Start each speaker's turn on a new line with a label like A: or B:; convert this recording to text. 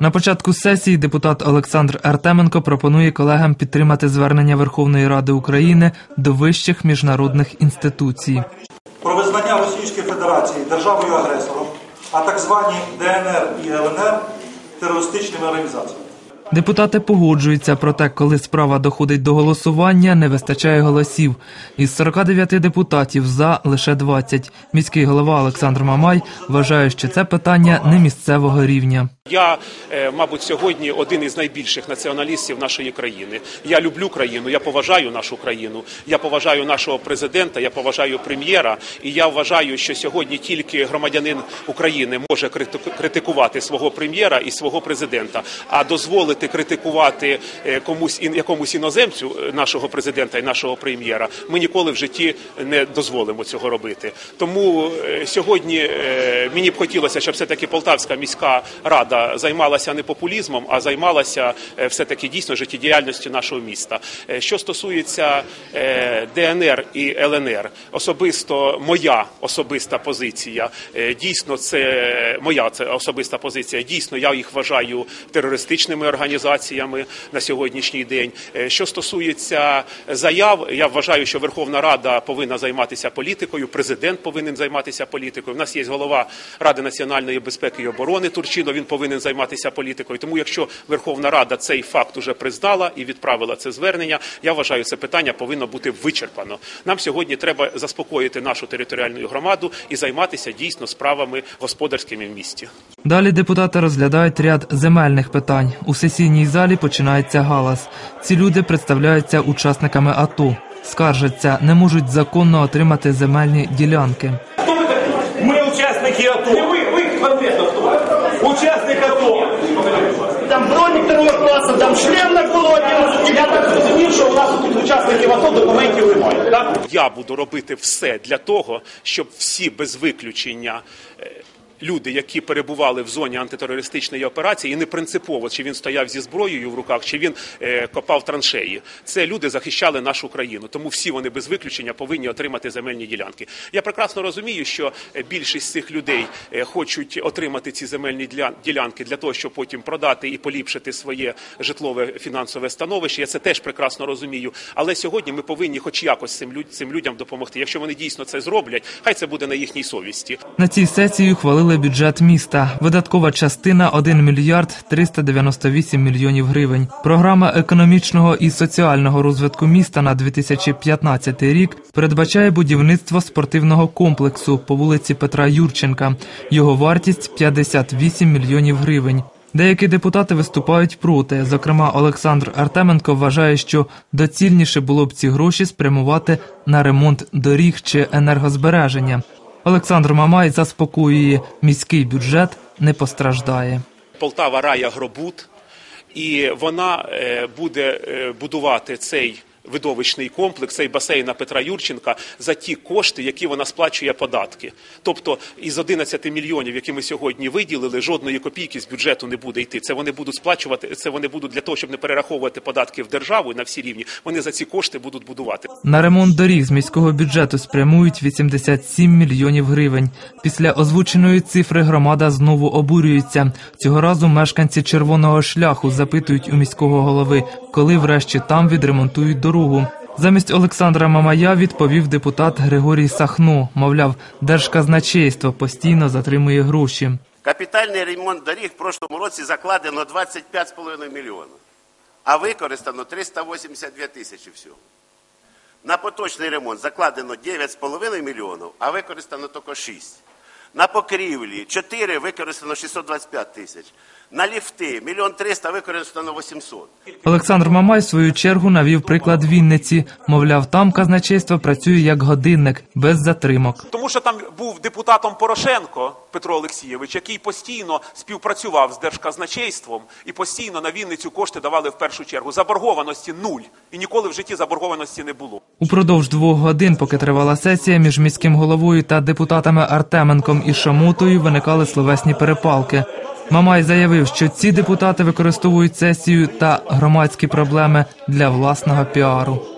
A: На початку сесії депутат Олександр Артеменко пропонує колегам підтримати звернення Верховної Ради України до вищих міжнародних інституцій.
B: про визнання Російської Федерації державою агресором, а так звані ДНР і ЛНР терористичними організаціями.
A: Депутати погоджуються, проте, коли справа доходить до голосування, не вистачає голосів. Із 49 депутатів за лише 20. Міський голова Олександр Мамай вважає, що це питання не місцевого рівня.
C: Я, е, мабуть, сьогодні один із найбільших націоналістів нашої країни. Я люблю країну, я поважаю нашу країну, я поважаю нашого президента, я поважаю прем'єра. І я вважаю, що сьогодні тільки громадянин України може критику- критикувати свого прем'єра і свого президента, а дозволити критикувати е, комусь якомусь іноземцю е, нашого президента і нашого прем'єра. Ми ніколи в житті не дозволимо цього робити. Тому сьогодні мені б хотілося, щоб все таки Полтавська міська рада займалася не популізмом, а займалася е, все таки дійсно життєдіяльністю нашого міста. Е, Що стосується е, ДНР і ЛНР, особисто моя особиста позиція. Дійсно, це моя це особиста позиція. Дійсно, я їх вважаю терористичними організаціями на сьогоднішній день. Що стосується заяв, я вважаю, що Верховна Рада повинна займатися політикою. Президент повинен займатися політикою. У нас є голова Ради національної безпеки і оборони Турчино. Він повинен займатися політикою. Тому, якщо Верховна Рада цей факт уже признала і відправила це звернення, я вважаю, це питання повинно бути вичерпано. Нам сьогодні треба заспокоїти нашу територіальну громаду і займатися дійсно справами господарськими в місті.
A: Далі депутати розглядають ряд земельних питань. У сесійній залі починається галас. Ці люди представляються учасниками АТО. Скаржаться, не можуть законно отримати земельні ділянки.
D: Ми учасники АТО. Учасник АТО.
E: Там бронік второго класу, там шлем на колоді.
D: Я так зрозумів, що у нас тут учасників АТО документів немає. Так?
C: Я буду робити все для того, щоб всі без виключення. Люди, які перебували в зоні антитерористичної операції, і не принципово, чи він стояв зі зброєю в руках, чи він е, копав траншеї. Це люди захищали нашу країну. Тому всі вони без виключення повинні отримати земельні ділянки. Я прекрасно розумію, що е, більшість цих людей е, хочуть отримати ці земельні діля- ділянки для того, щоб потім продати і поліпшити своє житлове фінансове становище. Я це теж прекрасно розумію. Але сьогодні ми повинні, хоч якось цим люд- цим людям допомогти. Якщо вони дійсно це зроблять, хай це буде на їхній совісті.
A: На цій сесії ухвалили бюджет міста. Видаткова частина 1 мільярд 398 мільйонів гривень. Програма економічного і соціального розвитку міста на 2015 рік передбачає будівництво спортивного комплексу по вулиці Петра Юрченка. Його вартість 58 мільйонів гривень. Деякі депутати виступають проти. Зокрема, Олександр Артеменко вважає, що доцільніше було б ці гроші спрямувати на ремонт доріг чи енергозбереження. Олександр Мамай заспокоює, міський бюджет не постраждає.
C: Полтава Рая Гробут, і вона е, буде е, будувати цей. Видовищний комплекс, цей басейн на Петра Юрченка за ті кошти, які вона сплачує податки. Тобто із 11 мільйонів, які ми сьогодні виділили, жодної копійки з бюджету не буде йти. Це вони будуть сплачувати. Це вони будуть для того, щоб не перераховувати податки в державу на всі рівні. Вони за ці кошти будуть будувати.
A: На ремонт доріг з міського бюджету спрямують 87 мільйонів гривень. Після озвученої цифри громада знову обурюється. Цього разу мешканці червоного шляху запитують у міського голови, коли врешті там відремонтують дорогу. Замість Олександра Мамая відповів депутат Григорій Сахно. Мовляв, держказначейство постійно затримує гроші.
F: Капітальний ремонт доріг в прошлому році закладено 25,5 мільйонів, а використано 382 тисячі всього. На поточний ремонт закладено 9,5 мільйонів, а використано тільки 6. На покрівлі 4 використано 625 тисяч. На ліфти мільйон 300 використано 800.
A: Олександр Мамай в свою чергу навів приклад Вінниці. Мовляв, там казначейство працює як годинник без затримок.
C: Тому що там був депутатом Порошенко Петро Олексійович, який постійно співпрацював з держказначейством і постійно на Вінницю кошти давали в першу чергу. Заборгованості нуль. І ніколи в житті заборгованості не було.
A: Упродовж двох годин, поки тривала сесія, між міським головою та депутатами Артеменком і Шамутою виникали словесні перепалки. Мамай заявив, що ці депутати використовують сесію та громадські проблеми для власного піару.